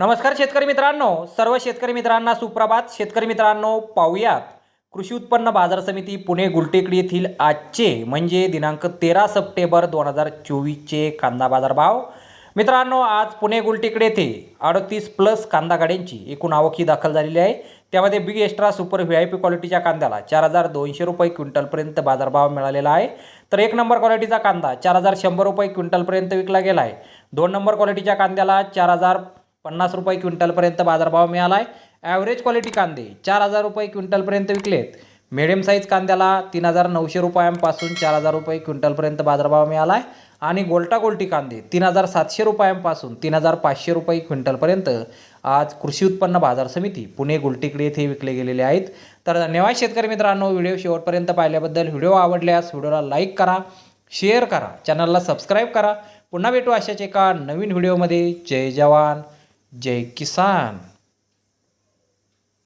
नमस्कार शेतकरी मित्रांनो. सर्व शेतकरी मित्रांना सुप्रभात. शेतकरी मित्रांनो पाहूयात. कृषी उत्पन्न बाजार समिती पुणे गुलटेकडी येथील आजचे म्हणजे दिनांक तेरा सप्टेंबर दोन हजार चोवीसचे कांदा बाजार भाव मित्रांनो आज पुणे गुलटेकडे येथे अडतीस प्लस कांदा गाड्यांची एकूण आवक ही दाखल झालेली आहे. त्यामध्ये big extra super V I P क्वालिटीच्या कांद्याला चार हजार दोनशे रुपये क्विंटलपर्यंत बाजारभाव मिळालेला आहे. तर एक नंबर क्वालिटीचा कांदा चार हजार शंभर रुपये क्विंटलपर्यंत विकला गेला आहे. दोन नंबर क्वालिटीच्या कांद्याला चार हजार पन्नास रुपये क्विंटलपर्यंत बाजारभाव मिळाला आहे ॲव्हरेज क्वालिटी कांदे चार हजार रुपये क्विंटलपर्यंत विकलेत. मिडियम साईज कांद्याला तीन हजार नऊशे रुपयांपासून चार हजार रुपये क्विंटलपर्यंत बाजारभाव मिळाला आहे आणि गोल्टा गोल्टी कांदे तीन हजार सातशे रुपयांपासून तीन हजार पाचशे रुपये क्विंटलपर्यंत आज कृषी उत्पन्न बाजार समिती पुणे गुलटेकडे येथे विकले गेलेले आहेत. तर धन्यवाद शेतकरी मित्रांनो व्हिडिओ शेवटपर्यंत पाहिल्याबद्दल. व्हिडिओ आवडल्यास व्हिडिओला लाईक करा शेअर करा चॅनलला सबस्क्राईब करा. पुन्हा भेटू अशाच एका नवीन व्हिडिओमध्ये. जय जवान. जय किसान